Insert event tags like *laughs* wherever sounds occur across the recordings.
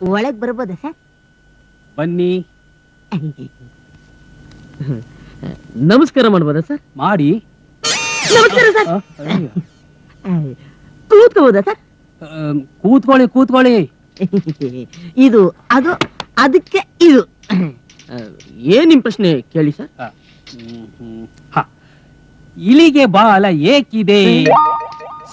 ಒಳಗ್ ಬರ್ಬೋದಾ ಸರ್? ಬನ್ನಿ. *laughs* ನಮಸ್ಕಾರ ಮಾಡ್ಬೋದಾ ಸರ್? ಮಾಡಿ. ನಮಸ್ಕಾರ ಸರ್. *laughs* ಕೂತ್ಕೋಬೋದ ಸರ್? ಕೂತ್ಕೊಳ್ಳಿ ಕೂತ್ಕೊಳ್ಳಿ. *laughs* ಇದು ಅದು ಅದಕ್ಕೆ ಇದು. ಏನ್ ನಿಮ್ ಪ್ರಶ್ನೆ ಕೇಳಿ ಸರ್? ಇಲ್ಲಿಗೆ ಹ್ಮ್, ಹ್ಮ್. ಹ. ಇಲಿಗೆ ಬಾಲ ಏಕಿದೆ?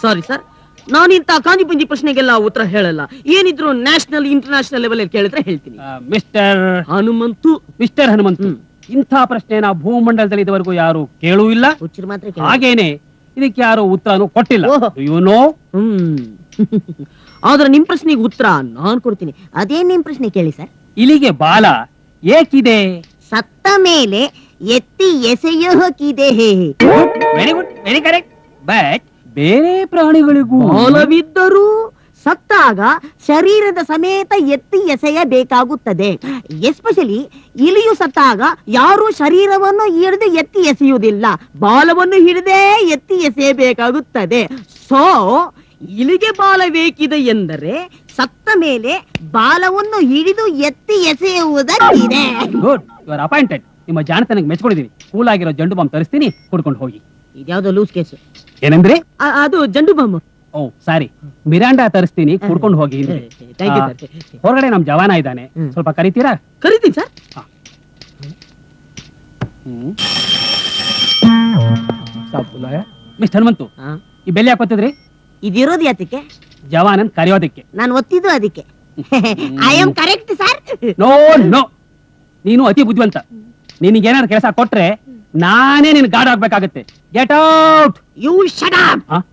Sorry sir. ನಾನಿಂತ ಕಾಂಜಿ ಪಂಜಿ ಪ್ರಶ್ನೆಗೆಲ್ಲ ಉತ್ತರ ಹೇಳಲ್ಲ. ಏನಿದ್ರು ನ್ಯಾಷನಲ್ ಇಂಟರ್ನ್ಯಾಷನಲ್ ಲೆವೆಲ್ ಕೇಳಿದ್ರೆ ಹೇಳ್ತೀನಿ. ಮಿಸ್ಟರ್ ಹನುಮಂತು. ಮಿಸ್ಟರ್ ಹನುಮಂತು. ಇಂಥ ಪ್ರಶ್ನೆನ ಭೂಮಂಡಲದಲ್ಲಿ ಇದುವರೆಗೂ ಯಾರು ಕೇಳೂ ಇಲ್ಲ ಹುಚ್ಚರು ಮಾತ್ರ ಕೇಳಿ. ಹಾಗೇನೆ ಇದಕ್ಕೆ ಯಾರು ಉತ್ತರನು ಕೊಟ್ಟಿಲ್ಲ. ಯು ನೋ ಹ್ಮ್. *laughs* ಆದ್ರೆ ನಿಮ್ ಪ್ರಶ್ನೆಗೆ ಉತ್ತರ ನಾನ್ ಕೊಡ್ತೀನಿ. ಅದೇನ್ ನಿಮ್ ಪ್ರಶ್ನೆ ಕೇಳಿ ಸರ್. ಇಲ್ಲಿಗೆ ಬಾಲ ಏಕಿದೆ? ಸತ್ತ ಮೇಲೆ ಎತ್ತಿ ಎಸೆಯೋ ಹಾಕಿದೆ very good very correct but ಬೇರೆ ಪ್ರಾಣಿಗಳಿಗೂ ಬಾಲವಿದ್ದರೂ ಸತ್ತಾಗ ಶರೀರದ ಸಮೇತ ಎತ್ತಿ ಎಸೆಯಬೇಕಾಗುತ್ತದೆ. ಎಸ್ಪೆಷಲಿ ಇಲಿಯು ಸತ್ತಾಗ ಯಾರು ಶರೀರವನ್ನು ಹಿಡಿದು ಎತ್ತಿ ಎಸೆಯುವುದಿಲ್ಲ. ಬಾಲವನ್ನು ಹಿಡಿದೇ ಎತ್ತಿ ಎಸೆಯಬೇಕಾಗುತ್ತದೆ. ಸೊ ಇಲಿಗೆ ಬಾಲ ಬೇಕಿದೆ ಎಂದರೆ ಸತ್ತ ಮೇಲೆ ಬಾಲವನ್ನು ಹಿಡಿದು ಎತ್ತಿ ಎಸೆಯುವುದಕ್ಕಿದೆ. ಗುಡ್ ಯು ಆರ್ ಅಪಾಯಿಂಟೆಡ್ ನಿಮ್ಮ ಜಾಣತನಕ್ಕೆ ಮೆಚ್ಕೊಂಡಿದ್ದೀನಿ ಕೂಲ್ ಆಗಿರೋ ಜಂಡು ಬಾಂಬ್ ತರಿಸ್ತೀನಿ ಕುಡ್ಕೊಂಡು ಹೋಗಿ. ಇದ್ಯಾವ್ದೋ ಲೂಸ್ ಕೇಸ್ ಏನಂದ್ರೆ? ಅದು ಜಂಡು ಬಾಂಬ್. ಓ ಸಾರಿ. ಮಿರಾಂಡಾ ತರಿಸ್ತೀನಿ ಕುಡ್ಕೊಂಡು ಹೋಗಿ ಆ, ಹೊರಗಡೆ ನಮ್ ಜವಾನ ಇದ್ದಾನೆ. ಹ್ಮ್. ಸ್ವಲ್ಪ ಕರಿತೀರಾ? ಕರಿತೀನಿ ಸರ್ ಮಿಸ್ಟರ್ ಹನುಮಂತು ಈ ಬೆಲೆ ಹಾಕೋತಿದ್ರಿ ಇದಿರೋದು ಯಾತಕ್ಕೆ ಜವಾನನ್ ಕರೆಯೋದಕ್ಕೆ. ನಾನು ಒತ್ತಿದ್ದು ಅದಕ್ಕೆ I am correct sir no no ನೀನು ಅತಿ ಬುದ್ಧಿವಂತ. ನಿನಗೇನಾದ್ರು ಕೆಲಸ ಕೊಟ್ರೆ ನಾನೇ ನಿನ್ god ಆಗ್ಬೇಕಾಗತ್ತೆ. Get out you shut up?